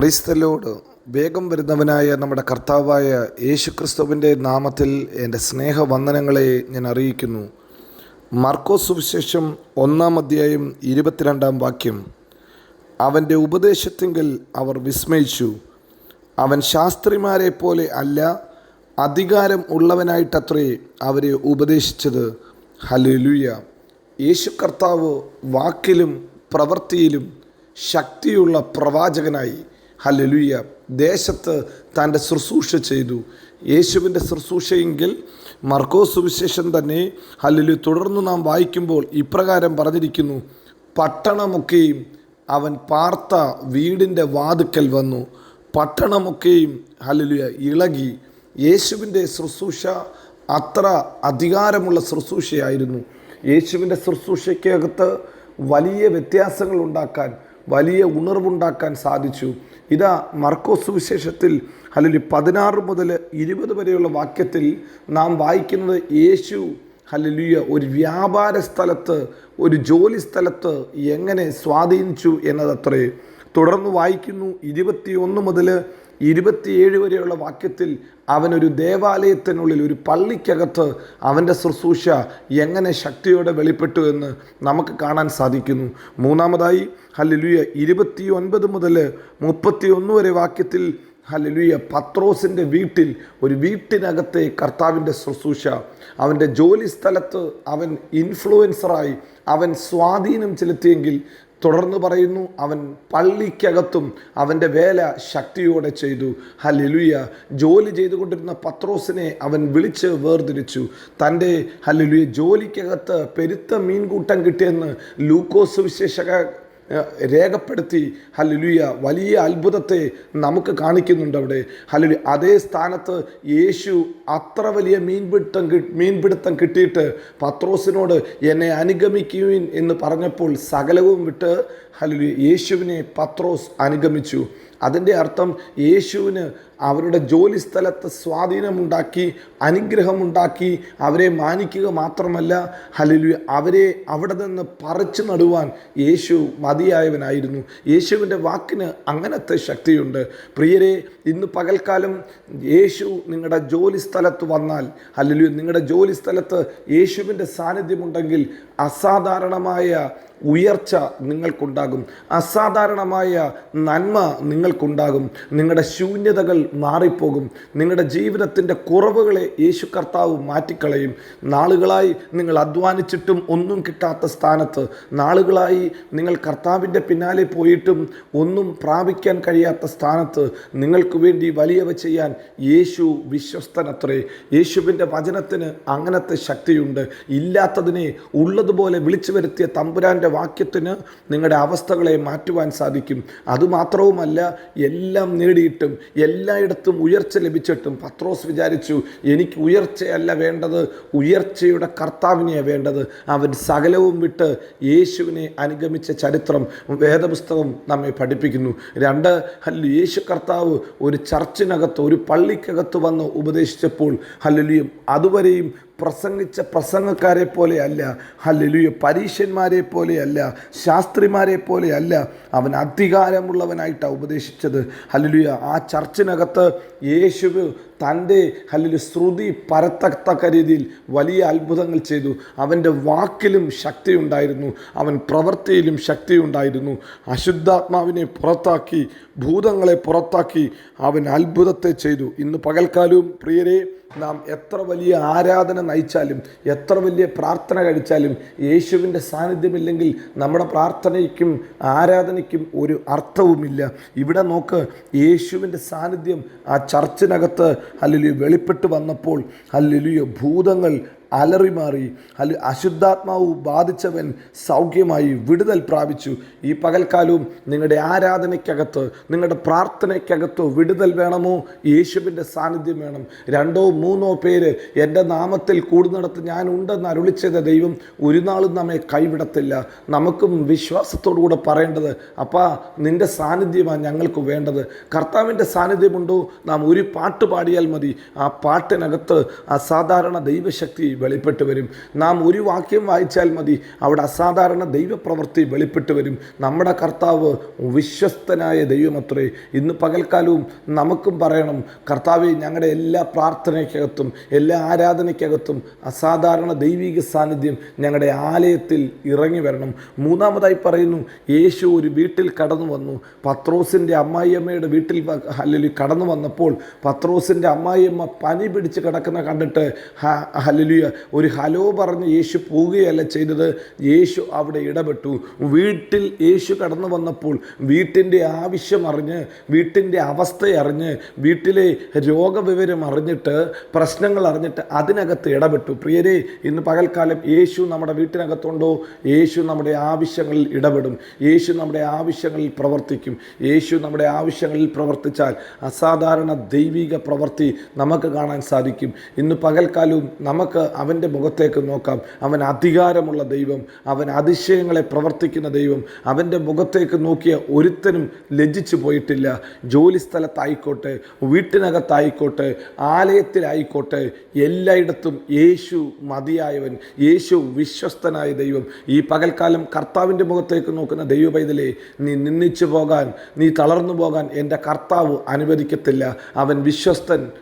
ക്രിസ്തലോട് വേഗം വരുന്നവനായ നമ്മുടെ കർത്താവായ യേശുക്രിസ്തുവിന്റെ നാമത്തിൽ എന്റെ സ്നേഹവന്ദനങ്ങളെ ഞാൻ അറിയിക്കുന്നു. മാർക്കോസ് സുവിശേഷം ഒന്നാം അധ്യായം ഇരുപത്തിരണ്ടാം വാക്യം. അവന്റെ ഉപദേശത്തെങ്കിൽ അവർ വിസ്മയിച്ചു. അവൻ ശാസ്ത്രിമാരെ പോലെ അല്ല അധികാരം ഉള്ളവനായിട്ടത്രേ അവരെ ഉപദേശിച്ചത്. ഹലുലുയ യേശു കർത്താവ് വാക്കിലും പ്രവൃത്തിയിലും ശക്തിയുള്ള പ്രവാചകനായി. ഹല്ലേലൂയ. ദേശത്ത് തന്റെ ശുശ്രൂഷ ചെയ്തു. യേശുവിന്റെ ശുശ്രൂഷയെങ്കിൽ മർക്കോസ് സുവിശേഷം തന്നെ ഹല്ലേലു തുടർന്ന് നാം വായിക്കുമ്പോൾ ഇപ്രകാരം പറഞ്ഞിരിക്കുന്നു. പട്ടണമൊക്കെയും അവൻ പാർത്ത വീടിന്റെ വാതുക്കൽ വന്നു. പട്ടണമൊക്കെയും ഹലലുയ ഇളകി. യേശുവിന്റെ ശുശ്രൂഷ അത്ര അധികാരമുള്ള ശുശ്രൂഷയായിരുന്നു. യേശുവിന്റെ ശുശ്രൂഷയ്ക്കകത്ത് വലിയ വ്യത്യാസങ്ങൾ ഉണ്ടാക്കാൻ വലിയ ഉണർവുണ്ടാക്കാൻ സാധിച്ചു. ഇതാ മർക്കോസ് സുവിശേഷത്തിൽ അല്ലെങ്കിൽ പതിനാറ് മുതൽ ഇരുപത് വരെയുള്ള വാക്യത്തിൽ നാം വായിക്കുന്നത് യേശു ഹല്ലേലൂയ ഒരു വ്യാപാര സ്ഥലത്ത് ഒരു ജോലി സ്ഥലത്ത് എങ്ങനെ സ്വാധീനിച്ചു എന്നതത്രേ. തുടർന്ന് വായിക്കുന്നു ഇരുപത്തിയൊന്ന് മുതൽ ഇരുപത്തിയേഴ് വരെയുള്ള വാക്യത്തിൽ അവനൊരു ദേവാലയത്തിനുള്ളിൽ ഒരു പള്ളിക്കകത്ത് അവന്റെ ശുശ്രൂഷ എങ്ങനെ ശക്തിയോടെ വെളിപ്പെട്ടു എന്ന് നമുക്ക് കാണാൻ സാധിക്കുന്നു. മൂന്നാമതായി ഹല്ലുയ ഇരുപത്തി ഒൻപത് മുതൽ മുപ്പത്തി ഒന്ന് വരെ വാക്യത്തിൽ ഹല്ലുയ പത്രോസിന്റെ വീട്ടിൽ ഒരു വീട്ടിനകത്തെ കർത്താവിന്റെ ശുശ്രൂഷ. അവന്റെ ജോലി സ്ഥലത്ത് അവൻ ഇൻഫ്ലുവൻസറായി അവൻ സ്വാധീനം ചെലുത്തിയെങ്കിൽ തുടർന്ന് പറയുന്നു അവൻ പള്ളിക്കകത്തും അവന്റെ വേല ശക്തിയോടെ ചെയ്തു. ഹലിലുയ ജോലി ചെയ്തുകൊണ്ടിരുന്ന പത്രോസിനെ അവൻ വിളിച്ച് വേർതിരിച്ചു. തന്റെ ഹലിലുയ ജോലിക്കകത്ത് പെരുത്ത മീൻകൂട്ടം കിട്ടിയെന്ന് ലൂക്കോസ് വിശേഷക രേഖപ്പെടുത്തി. ഹലുലിയ വലിയ അത്ഭുതത്തെ നമുക്ക് കാണിക്കുന്നുണ്ട് അവിടെ. ഹലുലി അതേ സ്ഥാനത്ത് യേശു അത്ര വലിയ മീൻപിടുത്തം മീൻപിടുത്തം കിട്ടിയിട്ട് പത്രോസിനോട് എന്നെ അനുഗമിക്കുവിൻ എന്ന് പറഞ്ഞപ്പോൾ സകലവും വിട്ട് ഹലുലി യേശുവിനെ പത്രോസ് അനുഗമിച്ചു. അതിന്റെ അർത്ഥം യേശുവിന് അവരുടെ ജോലി സ്ഥലത്ത് സ്വാധീനമുണ്ടാക്കി അനുഗ്രഹമുണ്ടാക്കി അവരെ മാനിക്കുക മാത്രമല്ല ഹലിലു അവരെ അവിടെ നിന്ന് പറിച്ചു നടുവാൻ യേശു മതിയായവനായിരുന്നു. യേശുവിന്റെ വാക്കിന് അങ്ങനത്തെ ശക്തിയുണ്ട്. പ്രിയരെ ഇന്ന് പകൽക്കാലം യേശു നിങ്ങളുടെ ജോലി സ്ഥലത്ത് വന്നാൽ ഹലിലു നിങ്ങളുടെ ജോലി സ്ഥലത്ത് യേശുവിന്റെ സാന്നിധ്യമുണ്ടെങ്കിൽ അസാധാരണമായ ഉയർച്ച നിങ്ങൾക്കുണ്ടാകും. അസാധാരണമായ നന്മ നിങ്ങൾക്കുണ്ടാകും. നിങ്ങളുടെ ശൂന്യതകൾ മാറിപ്പോകും. നിങ്ങളുടെ ജീവിതത്തിന്റെ കുറവുകളെ യേശു കർത്താവ് മാറ്റിക്കളയും. നാളുകളായി നിങ്ങൾ അധ്വാനിച്ചിട്ടും ഒന്നും കിട്ടാത്ത സ്ഥാനത്ത് നാളുകളായി നിങ്ങൾ കർത്താവിന്റെ പിന്നാലെ പോയിട്ടും ഒന്നും പ്രാപിക്കാൻ കഴിയാത്ത സ്ഥാനത്ത് നിങ്ങൾക്ക് വേണ്ടി വലിയവ ചെയ്യാൻ യേശു വിശ്വസ്തനത്രേ. യേശുവിന്റെ വചനത്തിന് അങ്ങനത്തെ ശക്തിയുണ്ട്. ഇല്ലാത്തതിനെ ഉള്ളതുപോലെ വിളിച്ചു വരുത്തിയ തമ്പുരാന്റെ വാക്യത്തിന് നിങ്ങളുടെ അവസ്ഥകളെ മാറ്റുവാൻ സാധിക്കും. അതുമാത്രവുമല്ല എല്ലാം നേടിയിട്ടും എല്ലായിടത്തും ഉയർച്ച ലഭിച്ചിട്ടും പത്രോസ് വിചാരിച്ചു എനിക്ക് ഉയർച്ചയല്ല വേണ്ടത് ഉയർച്ചയുടെ കർത്താവിനെയാണ് വേണ്ടത്. അവൻ സകലവും വിട്ട് യേശുവിനെ അനുഗമിച്ച ചരിത്രം വേദപുസ്തകം നമ്മെ പഠിപ്പിക്കുന്നു. രണ്ട് ഹല്ലു യേശു കർത്താവ് ഒരു ചർച്ചിനകത്ത് ഒരു പള്ളിക്കകത്ത് വന്ന് ഉപദേശിച്ചപ്പോൾ ഹല്ലുലിയും അതുവരെയും പ്രസംഗിച്ച പ്രസംഗക്കാരെ പോലെയല്ല ഹല്ലുയ പരീക്ഷന്മാരെ പോലെയല്ല ശാസ്ത്രിമാരെ പോലെയല്ല അവൻ അധികാരമുള്ളവനായിട്ടാണ് ഉപദേശിച്ചത്. ഹല്ലുയ ആ ചർച്ചിനകത്ത് യേശു തന്റെ അല്ലെങ്കിൽ ശ്രുതി പരത്തക്ക രീതിയിൽ വലിയ അത്ഭുതങ്ങൾ ചെയ്തു. അവന്റെ വാക്കിലും ശക്തി ഉണ്ടായിരുന്നു അവൻ പ്രവൃത്തിയിലും ശക്തിയുണ്ടായിരുന്നു. അശുദ്ധാത്മാവിനെ പുറത്താക്കി ഭൂതങ്ങളെ പുറത്താക്കി അവൻ അത്ഭുതത്തെ ചെയ്തു. ഇന്ന് പകൽക്കാലവും പ്രിയരെ നാം എത്ര വലിയ ആരാധന നയിച്ചാലും എത്ര വലിയ പ്രാർത്ഥന കഴിച്ചാലും യേശുവിന്റെ സാന്നിധ്യമില്ലെങ്കിൽ നമ്മുടെ പ്രാർത്ഥനയ്ക്കും ആരാധനയ്ക്കും ഒരു അർത്ഥവുമില്ല. ഇവിടെ നോക്ക് യേശുവിന്റെ സാന്നിധ്യം ആ ചർച്ചിനകത്ത് അല്ലെങ്കിൽ വെളിപ്പെട്ട് വന്നപ്പോൾ അല്ലെങ്കിൽ ഭൂതങ്ങൾ അലറിമാറി അല്ല അശുദ്ധാത്മാവ് ബാധിച്ചവൻ സൗഖ്യമായി വിടുതൽ പ്രാപിച്ചു. ഈ പകൽക്കാലവും നിങ്ങളുടെ ആരാധനയ്ക്കകത്ത് നിങ്ങളുടെ പ്രാർത്ഥനയ്ക്കകത്ത് വിടുതൽ വേണമോ? യേശുവിന്റെ സാന്നിധ്യം വേണം. രണ്ടോ മൂന്നോ പേര് എന്റെ നാമത്തിൽ കൂടുന്നിടത്ത് ഞാൻ ഉണ്ടെന്ന് അരുളി ചെയ്ത ദൈവം ഒരു നാളും നമ്മെ കൈവിടത്തില്ല. നമുക്കും വിശ്വാസത്തോടുകൂടെ പറയേണ്ടത് അപ്പാ നിന്റെ സാന്നിധ്യമാണ് ഞങ്ങൾക്ക് വേണ്ടത്. കർത്താവിന്റെ സാന്നിധ്യമുണ്ടോ? നാം ഒരു പാട്ട് പാടിയാൽ മതി. ആ പാട്ടിനകത്ത് അസാധാരണ ദൈവശക്തി വെളിപ്പെട്ട് വരും. നാം ഒരു വാക്യം വായിച്ചാൽ മതി. അവിടെ അസാധാരണ ദൈവപ്രവൃത്തി വെളിപ്പെട്ട് വരും. നമ്മുടെ കർത്താവ് വിശ്വസ്തനായ ദൈവമത്രേ ഇന്ന് പകൽക്കാലവും നമുക്കും പറയണം കർത്താവെ ഞങ്ങളുടെ എല്ലാ പ്രാർത്ഥനയ്ക്കകത്തും എല്ലാ ആരാധനയ്ക്കകത്തും അസാധാരണ ദൈവിക സാന്നിധ്യം ഞങ്ങളുടെ ആലയത്തിൽ ഇറങ്ങി വരണം. മൂന്നാമതായി പറയുന്നു യേശു ഒരു വീട്ടിൽ കടന്നു വന്നു. പത്രോസിന്റെ അമ്മായിയമ്മയുടെ വീട്ടിൽ ഹല്ലലി കടന്നു വന്നപ്പോൾ പത്രോസിന്റെ അമ്മായിയമ്മ പനി പിടിച്ച് കിടക്കുന്ന കണ്ടിട്ട് ഹലലിയ ഒരു ഹലോ പറഞ്ഞ് യേശു പോവുകയല്ല ചെയ്തത്. യേശു അവിടെ ഇടപെട്ടു. വീട്ടിൽ യേശു കടന്നു വന്നപ്പോൾ വീട്ടിന്റെ ആവശ്യം അറിഞ്ഞ് വീട്ടിന്റെ അവസ്ഥ അറിഞ്ഞ് വീട്ടിലെ രോഗവിവരം അറിഞ്ഞിട്ട് പ്രശ്നങ്ങൾ അറിഞ്ഞിട്ട് അതിനകത്ത് ഇടപെട്ടു. പ്രിയരെ ഇന്ന് പകൽക്കാലം യേശു നമ്മുടെ വീട്ടിനകത്തുണ്ടോ? യേശു നമ്മുടെ ആവശ്യങ്ങളിൽ ഇടപെടും. യേശു നമ്മുടെ ആവശ്യങ്ങളിൽ പ്രവർത്തിക്കും. യേശു നമ്മുടെ ആവശ്യങ്ങളിൽ പ്രവർത്തിച്ചാൽ അസാധാരണ ദൈവിക പ്രവൃത്തി നമുക്ക് കാണാൻ സാധിക്കും. ഇന്ന് പകൽക്കാലവും നമുക്ക് അവന്റെ മുഖത്തേക്ക് നോക്കാം. അവൻ അധികാരമുള്ള ദൈവം. അവൻ അതിശയങ്ങളെ പ്രവർത്തിക്കുന്ന ദൈവം. അവന്റെ മുഖത്തേക്ക് നോക്കിയ ഒരുത്തനും ലജ്ജിച്ചു പോയിട്ടില്ല. ജോലി സ്ഥലത്തായിക്കോട്ടെ വീട്ടിനകത്തായിക്കോട്ടെ ആലയത്തിലായിക്കോട്ടെ എല്ലായിടത്തും യേശു മതിയായവൻ യേശു വിശ്വസ്തനായ ദൈവം. ഈ പകൽക്കാലം കർത്താവിന്റെ മുഖത്തേക്ക് നോക്കുന്ന ദൈവപൈതലെ നീ നിന്നിച്ചു പോകാൻ നീ തളർന്നു പോകാൻ എന്റെ കർത്താവ് അനുവദിക്കത്തില്ല. അവൻ വിശ്വസ്തൻ